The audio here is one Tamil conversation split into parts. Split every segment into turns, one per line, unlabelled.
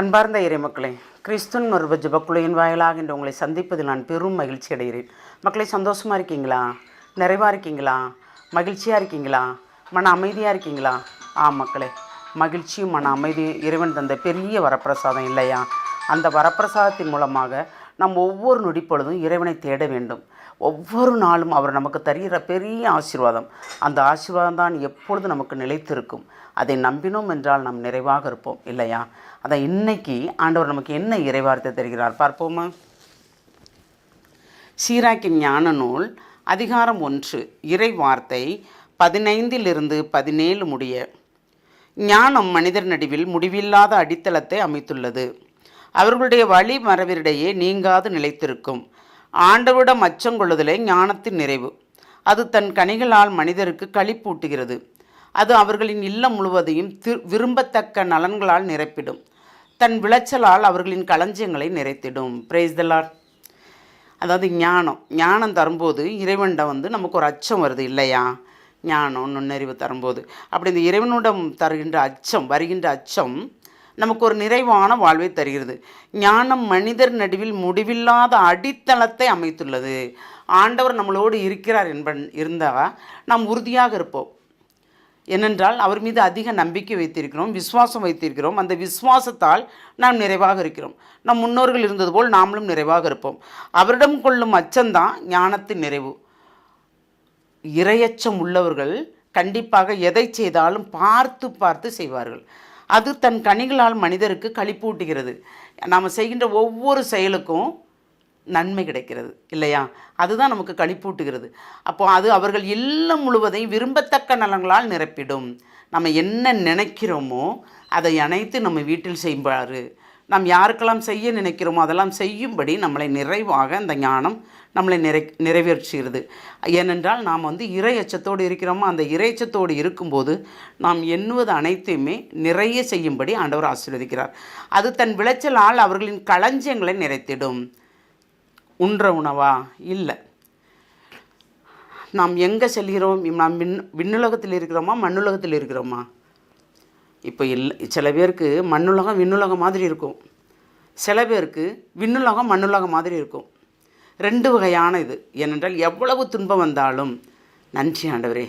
அன்பார்ந்த இறைமக்களே கிறிஸ்துன் மருவ ஜபக்குழுவின் வாயிலாக இன்று உங்களை சந்திப்பதில் நான் பெரும் மகிழ்ச்சி அடைகிறேன். மக்களே சந்தோஷமாக இருக்கீங்களா? நிறைவாக இருக்கீங்களா? மகிழ்ச்சியாக இருக்கீங்களா? மன அமைதியாக இருக்கீங்களா? ஆ மக்களே மகிழ்ச்சியும் மன அமைதியும் இறைவன் தந்த பெரிய வரப்பிரசாதம் இல்லையா? அந்த வரப்பிரசாதத்தின் மூலமாக நம் ஒவ்வொரு நொடிப்பொழுதும் இறைவனை தேட வேண்டும். ஒவ்வொரு நாளும் அவர் நமக்கு தருகிற பெரிய ஆசீர்வாதம். அந்த ஆசீர்வாதம் தான் எப்பொழுது நமக்கு நிலைத்திருக்கும். அதை நம்பினோம் என்றால் நாம் நிறைவாக இருப்போம் இல்லையா? அதை இன்னைக்கு ஆண்டவர் நமக்கு என்ன இறைவார்த்தை தருகிறார்? பார்ப்போமா. சீராக்கின் ஞான நூல் அதிகாரம் ஒன்று இறை வார்த்தை பதினைந்திலிருந்து பதினேழு முடிய. ஞானம் மனிதர் நடுவில் முடிவில்லாத அடித்தளத்தை அமைத்துள்ளது. அவர்களுடைய வழி மரபினிடையே நீங்காது நிலைத்திருக்கும். ஆண்டவிடம் அச்சம் கொள்ளுதலே ஞானத்தின் நிறைவு. அது தன் கனிகளால் மனிதருக்கு களிப்பூட்டுகிறது அது அவர்களின் இல்லம் முழுவதையும் திரு விரும்பத்தக்க நலன்களால் நிரப்பிடும் தன் விளைச்சலால் அவர்களின் களஞ்சியங்களை நிறைத்திடும். பிரேஸ்தலார் அதாவது ஞானம். ஞானம் தரும்போது இறைவனிடம் வந்து நமக்கு ஒரு அச்சம் வருது இல்லையா? ஞானம் நுண்ணறிவு தரும்போது. அப்படி இந்த இறைவனிடம் தருகின்ற அச்சம் வருகின்ற அச்சம் நமக்கு ஒரு நிறைவான வாழ்வை தருகிறது. ஞானம் மனிதர் நடுவில் முடிவில்லாத அடித்தளத்தை அமைத்துள்ளது. ஆண்டவர் நம்மளோடு இருக்கிறார் என்பன் இருந்தால் நாம் உறுதியாக இருப்போம். ஏனென்றால் அவர் மீது அதிக நம்பிக்கை வைத்திருக்கிறோம் விசுவாசம் வைத்திருக்கிறோம். அந்த விசுவாசத்தால் நாம் நிறைவாக இருக்கிறோம். நம் முன்னோர்கள் இருந்தது போல் நாமளும் நிறைவாக இருப்போம். அவரிடம் கொள்ளும் அச்சம்தான் ஞானத்தின் நிறைவு. இரையச்சம் உள்ளவர்கள் கண்டிப்பாக எதை செய்தாலும் பார்த்து பார்த்து செய்வார்கள். அது தன் கனிகளால் மனிதருக்கு களிப்பூட்டுகிறது. நாம் செய்கின்ற ஒவ்வொரு செயலுக்கும் நன்மை கிடைக்கிறது இல்லையா? அதுதான் நமக்கு களிப்பூட்டுகிறது. அப்போ அது அவர்கள் இல்லம் முழுவதையும் விரும்பத்தக்க நலங்களால் நிரப்பிடும். நம்ம என்ன நினைக்கிறோமோ அதை அனைத்து நம்ம வீட்டில் செய்வார் நாம் யாருக்கெல்லாம் செய்ய நினைக்கிறோமோ அதெல்லாம் செய்யும்படி நம்மளை நிறைவாக அந்த ஞானம் நம்மளை நிறை நிறைவேற்றுகிறது ஏனென்றால் நாம் வந்து இறை அச்சத்தோடு இருக்கிறோமோ அந்த இறைச்சத்தோடு இருக்கும்போது நாம் எண்ணுவது அனைத்தையுமே நிறைய செய்யும்படி ஆண்டவர் ஆசீர்வதிக்கிறார். அது தன் விளைச்சலால் அவர்களின் களஞ்சியங்களை நிறைத்திடும். உன்ற உணவா? இல்லை. நாம் எங்கே செல்கிறோம்? நாம் விண் விண்ணுலகத்தில் இருக்கிறோமா? மண்ணுலகத்தில் இருக்கிறோமா? இப்போ இல்லை சில பேருக்கு மண்ணுலகம் விண்ணுலகம் மாதிரி இருக்கும். சில பேருக்கு விண்ணுலகம் மண்ணுலகம் மாதிரி இருக்கும். ரெண்டு வகையான இது. ஏனென்றால் எவ்வளவு துன்பம் வந்தாலும் நன்றி ஆண்டவரே.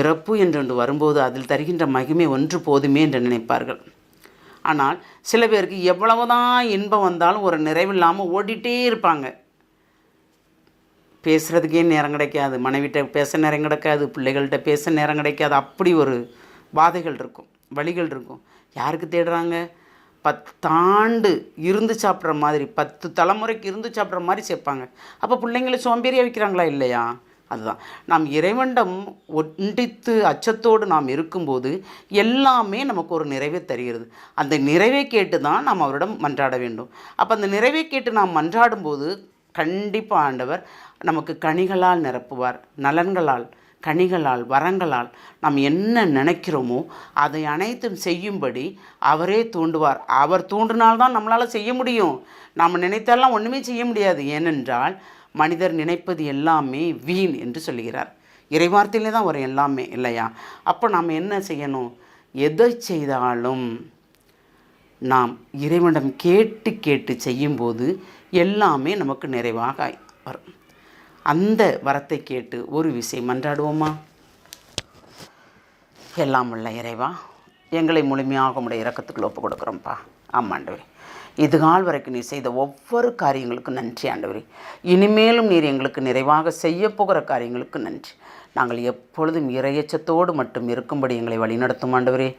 இறப்பு என்று வரும்போது அதில் தருகின்ற மகிமை ஒன்று போதுமே என்று நினைப்பார்கள். ஆனால் சில பேருக்கு எவ்வளவுதான் இன்பம் வந்தாலும் ஒரு நிறைவில்லாமல் ஓடிட்டே இருப்பாங்க. பேசுகிறதுக்கே நேரம் கிடைக்காது. மனைவிட்ட பேச நேரம் கிடைக்காது. பிள்ளைகள்கிட்ட பேச நேரம் கிடைக்காது. அப்படி ஒரு பாதைகள் இருக்கும் வழிகள் இருக்கும். யாருக்கு தேடுறாங்க? பத்தாண்டு இருந்து சாப்பிட்ற மாதிரி பத்து தலைமுறைக்கு இருந்து சாப்பிட்ற மாதிரி சேர்ப்பாங்க. அப்போ பிள்ளைங்களை சோம்பேறியாக வைக்கிறாங்களா இல்லையா? அதுதான். நாம் இறைவண்டம் ஒண்டித்து அச்சத்தோடு நாம் இருக்கும்போது எல்லாமே நமக்கு ஒரு நிறைவை தருகிறது. அந்த நிறைவை கேட்டு தான் நாம் அவரிடம் மன்றாட வேண்டும். அப்போ அந்த நிறைவை கேட்டு நாம் மன்றாடும்போது கண்டிப்பாக ஆண்டவர் நமக்கு கனிகளால் நிரப்புவார் நலன்களால். கனிகளால் வரங்களால் நாம் என்ன நினைக்கிறோமோ அதை அனைத்தும் செய்யும்படி அவரே தூண்டுவார். அவர் தூண்டினால்தான் நம்மளால் செய்ய முடியும். நாம் நினைத்தாலாம் ஒன்றுமே செய்ய முடியாது. ஏனென்றால் மனிதர் நினைப்பது எல்லாமே வீண் என்று சொல்லுகிறார். இறைவார்த்தையிலே தான் வரும் எல்லாமே இல்லையா? அப்போ நாம் என்ன செய்யணும்? எதை செய்தாலும் நாம் இறைவனிடம் கேட்டு கேட்டு செய்யும்போது எல்லாமே நமக்கு நிறைவாக வரும். அந்த வரத்தை கேட்டு ஒரு விசை மன்றாடுவோமா? எல்லாம் உள்ள இறைவா எங்களை முழுமையாக உடைய இறக்கத்துக்குள்ள ஒப்பு கொடுக்குறோம்ப்பா ஆமாண்டவரே இதுகால் வரைக்கும் நீ செய்த ஒவ்வொரு காரியங்களுக்கும் நன்றி ஆண்டவரே. இனிமேலும் நீர் எங்களுக்கு நிறைவாக செய்ய போகிற காரியங்களுக்கு நன்றி. நாங்கள் எப்பொழுதும் இரையச்சத்தோடு மட்டும் இருக்கும்படி எங்களை வழிநடத்தும் ஆண்டவரே.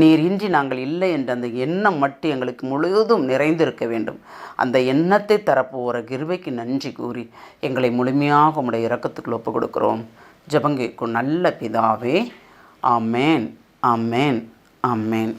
நீர் இன்றி நாங்கள் இல்லை என்ற அந்த எண்ணம் மட்டும் எங்களுக்கு முழுவதும் நிறைந்திருக்க வேண்டும். அந்த எண்ணத்தை தரப்போகிற கிருவைக்கு நன்றி கூறி எங்களை முழுமையாக உடைய இறக்கத்துக்குள் ஒப்பு கொடுக்குறோம் ஜபங்கிக்கும் நல்ல பிதாவே ஆமேன் ஆமேன் ஆமேன்.